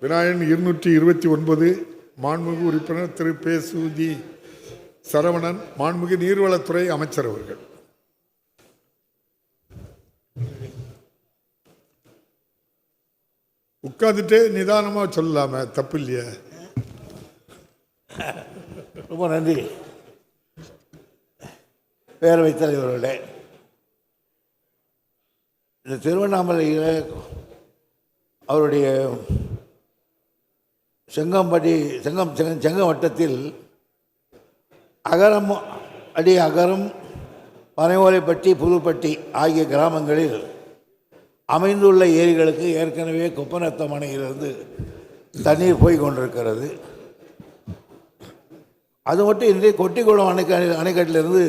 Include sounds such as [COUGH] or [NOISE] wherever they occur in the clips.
விநாயகன் இருநூற்றி இருபத்தி ஒன்பது மாண்புமிகு உறுப்பினர் திரு. பே. சுதி சரவணன் மாண்புமிகு நீர்வளத்துறை அமைச்சர் அவர்கள். உட்காந்துட்டு நிதானமாக சொல்லலாமே தப்பு இல்லையா ரொம்ப நன்றி. பேரவைத் தலைவர்களே இந்த திருவண்ணாமலையில் அவருடைய செங்கம்படி செங்கம் செங்க- வட்டத்தில் அகரம் அடி அகரம் பனையோலைப்பட்டி புதுப்பட்டி ஆகிய கிராமங்களில் அமைந்துள்ள ஏரிகளுக்கு ஏற்கனவே குப்பநத்தம் அணையிலிருந்து தண்ணீர் போய் கொண்டிருக்கிறது. அது மட்டும் இன்றி கொட்டிக்குளம் அணைக்க அணைக்கட்டிலிருந்து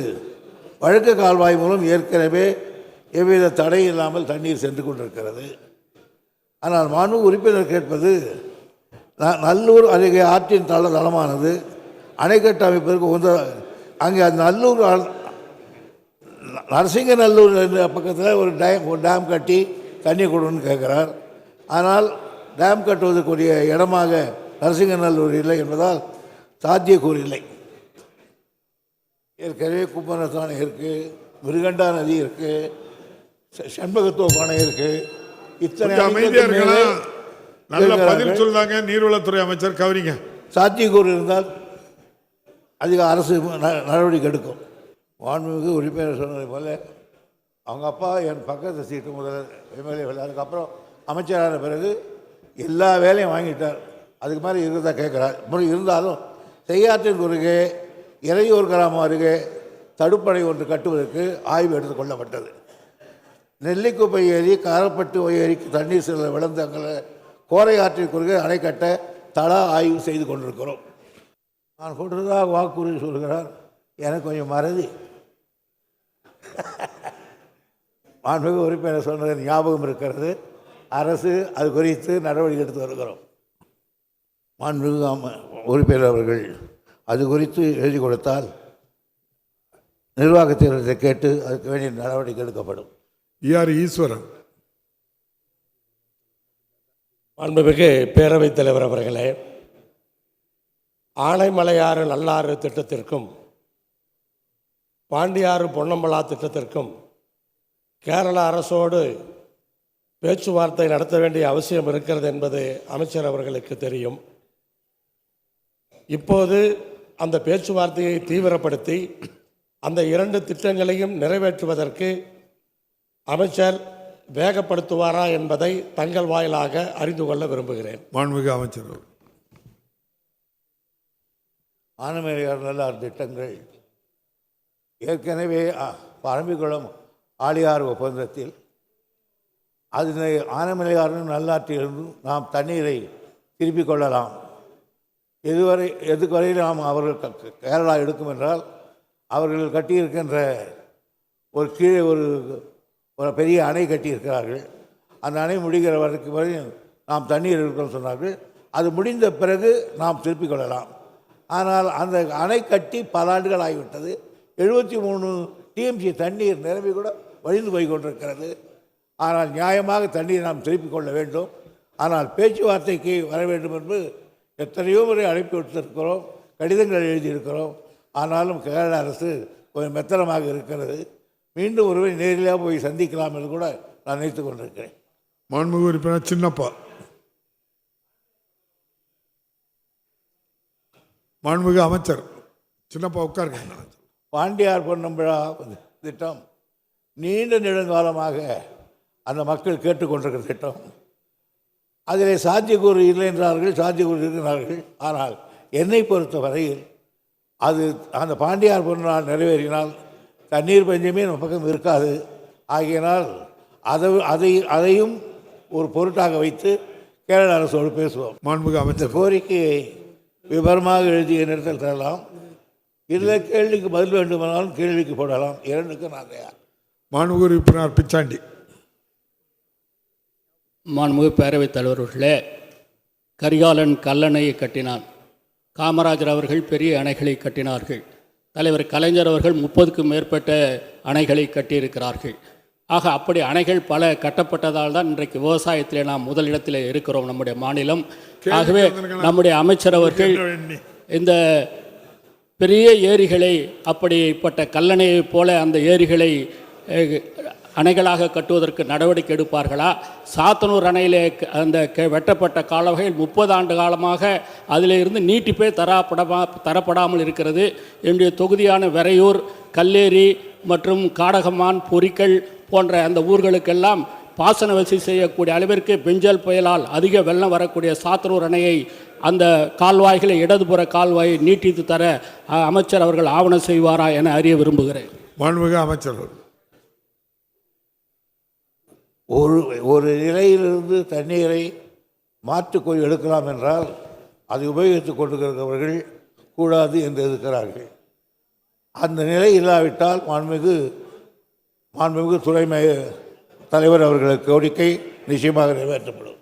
வழக்கு கால்வாய் மூலம் ஏற்கனவே எவ்வித தடை இல்லாமல் தண்ணீர் சென்று கொண்டிருக்கிறது. ஆனால் மாண்பு உறுப்பினர் கேட்பது நல்லூர் அருகே ஆற்றின் தள தளமானது. அணைக்கட்டு அமைப்பதற்கு உந்த அங்கே அந்த நல்லூர் நரசிங்கநல்லூர் பக்கத்தில் ஒரு டேம் ஒரு டேம் கட்டி தண்ணி கொடுன்னு கேட்குறார் ஆனால் டேம் கட்டுவதற்குரிய இடமாக நரசிங்கநல்லூர் இல்லை என்பதால் சாத்தியக்கூறு இல்லை. ஏற்கனவே கும்பநத்தம் அணை இருக்குது மிருகண்டா நதி இருக்குது செண்பகத்தோப்பு அணை இருக்குது இத்தனை கொஞ்சம் நல்ல பதில். சொல்லாங்க நீர்வளத்துறை அமைச்சர் கவனிங்க. சாத்தியக்கூறு இருந்தால் அதிக அரசு நடவடிக்கை எடுக்கும். மாண்புமிகு உறுப்பினர் சொன்னதை போல அவங்க அப்பா என் பக்கத்து சீட்டு முதல்ல எம்எல்ஏ அதுக்கப்புறம் அமைச்சரான பிறகு எல்லா வேலையும் வாங்கிட்டார். அதுக்கு மேலே இருந்தால் கேட்குறார். முறை இருந்தாலும் செய்யாற்றின் குறுகே இறையூர் கிராமம் அருகே தடுப்பணை ஒன்று கட்டுவதற்கு ஆய்வு எடுத்துக் கொள்ளப்பட்டது. நெல்லிக்குப்பை ஏரி காரப்பட்டு ஏரிக்கு தண்ணீர் செல்ல விளந்தங்களை கோரை ஆற்றின் குறுகே அணை கட்ட தள ஆய்வு செய்து கொண்டிருக்கிறோம். நான் கொடுத்ததாக வாக்குறுதி சொல்கிறார் எனக்கு கொஞ்சம் மறதி. [LAUGHS] மாண்புமிகு உறுப்பினர் சொன்னது ஞாபகம் இருக்கிறது. அரசு அது குறித்து நடவடிக்கை எடுத்து வருகிறோம். மாண்புமிகு உறுப்பினர் அவர்கள் அது குறித்து எழுதி கொடுத்தால் நிர்வாகத்தினரை கேட்டு அதுக்கு வேண்டிய நடவடிக்கை எடுக்கப்படும். யார் ஈஸ்வரன். அன்புமிகு பேரவைத் தலைவர் அவர்களே ஆனைமலையாறு நல்லாறு திட்டத்திற்கும் பாண்டியாறு பொன்னம்பலா திட்டத்திற்கும் கேரள அரசோடு பேச்சுவார்த்தை நடத்த வேண்டிய அவசியம் இருக்கிறது என்பது அமைச்சர் அவர்களுக்கு தெரியும். இப்போது அந்த பேச்சுவார்த்தையை தீவிரப்படுத்தி அந்த இரண்டு திட்டங்களையும் நிறைவேற்றுவதற்கு அமைச்சர் வேகப்படுத்துவாரா என்பதை தங்கள் வாயிலாக அறிந்து கொள்ள விரும்புகிறேன். மாண்புமிகு அமைச்சர். ஆனமலையார் நல்லார் திட்டங்கள். ஏற்கனவே பரம்பிக்குளம் ஆழியார் ஒப்பந்தத்தில் அதனை ஆனமலையாரும் நல்லாற்றிலிருந்து நாம் தண்ணீரை திருப்பிக் கொள்ளலாம். எதுவரை எதுவரை நாம் அவர்கள் கேரளா எடுக்கும் என்றால் அவர்கள் கட்டியிருக்கின்ற ஒரு கீழே ஒரு ஒரு பெரிய அணை கட்டியிருக்கிறார்கள். அந்த அணை முடிகிற வரைக்கும் வரை நாம் தண்ணீர் இருக்கிறோம் சொன்னார்கள். அது முடிந்த பிறகு நாம் திருப்பிக் கொள்ளலாம். ஆனால் அந்த அணை கட்டி பல ஆண்டுகள் ஆகிவிட்டது. எழுபத்தி மூணு டிஎம்சி தண்ணீர் நிரம்பி கூட வழிந்து போய் கொண்டிருக்கிறது. ஆனால் நியாயமாக தண்ணீர் நாம் திருப்பிக் கொள்ள வேண்டும். ஆனால் பேச்சுவார்த்தைக்கு வர வேண்டும் என்று எத்தனையோ முறை அழைப்பு விடுத்திருக்கிறோம். கடிதங்கள் எழுதியிருக்கிறோம். ஆனாலும் கேரள அரசு கொஞ்சம் மெத்தனமாக இருக்கிறது. மீண்டும் ஒருவர் நேரிலாக போய் சந்திக்கலாம் என்று கூட நான் நினைத்து கொண்டிருக்கிறேன். மாண்புமிகு உறுப்பினர் சின்னப்பா. மாண்புமிகு அமைச்சர். சின்னப்பா உட்காருங்க. பாண்டியார் பொன்னம்பழா திட்டம் நீண்ட நெடுங்காலமாக அந்த மக்கள் கேட்டுக்கொண்டிருக்கிற திட்டம். அதிலே சாத்தியக்கூறு இல்லை என்றார்கள் சாத்தியக்கூறு இருக்கிறார்கள். ஆனால் என்னை பொறுத்த வரையில் அது அந்த பாண்டியார் பொன்னால் நிறைவேறினால் தண்ணீர் பஞ்சமே நம்ம பக்கம் இருக்காது. ஆகையினால் அதை அதை அதையும் ஒரு பொருட்டாக வைத்து கேரள அரசோடு பேசுவோம். மாண்புமிகு இந்த அமைச்சர் கோரிக்கையை விவரமாக எழுதிய நேரத்தில் தரலாம். இல்லை கேள்விக்கு பதில் வேண்டுமானாலும் கேள்விக்கு போடலாம். இரண்டுக்கும் நான் தயார். மாண்புமிகு உறுப்பினர் பிச்சாண்டி. மாண்புமிகு பேரவைத் தலைவர்களே கரிகாலன் கல்லணையை கட்டினான். காமராஜர் அவர்கள் பெரிய அணைகளை கட்டினார்கள். தலைவர் கலைஞர் அவர்கள் முப்பதுக்கும் மேற்பட்ட அணைகளை கட்டியிருக்கிறார்கள். ஆக அப்படி அணைகள் பல கட்டப்பட்டதால் தான் இன்றைக்கு விவசாயத்திலே நாம் முதலிடத்தில் இருக்கிறோம் நம்முடைய மாநிலம். ஆகவே நம்முடைய அமைச்சர் அவர்கள் இந்த பெரிய ஏரிகளை அப்படிப்பட்ட கல்லணையைப் போல அந்த ஏரிகளை அணைகளாக கட்டுவதற்கு நடவடிக்கை எடுப்பார்களா? சாத்தனூர் அணையிலே க- அந்த வெட்டப்பட்ட காலவகையில் முப்பது ஆண்டு காலமாக அதிலிருந்து நீட்டிப்பே தரப்படமா தரப்படாமல் இருக்கிறது. என்னுடைய தொகுதியான வெறையூர் கல்லேரி மற்றும் காடகமான் பொறிக்கல் போன்ற அந்த ஊர்களுக்கெல்லாம் பாசன வசதி செய்யக்கூடிய அளவிற்கு பெஞ்சல் புயலால் அதிக வெள்ளம் வரக்கூடிய சாத்தனூர் அணையை அந்த கால்வாய்களை இடதுபுற கால்வாயை நீட்டித்து தர அமைச்சர் அவர்கள் ஆவணம் செய்வாரா என அறிய விரும்புகிறேன். மாண்புமிகு அமைச்சர்கள் ஒரு ஒரு நிலையிலிருந்து தண்ணீரை மாற்றுக்கொள் எடுக்கலாம் என்றால் அதை உபயோகித்துக் கொண்டிருக்கிறவர்கள் கூடாது என்று இருக்கிறார்கள் அந்த நிலை இல்லாவிட்டால் மாண்புமிகு மாண்புமிகு துறை தலைவர் அவர்களுக்கு கோரிக்கை நிச்சயமாக நிறைவேற்றப்படும்.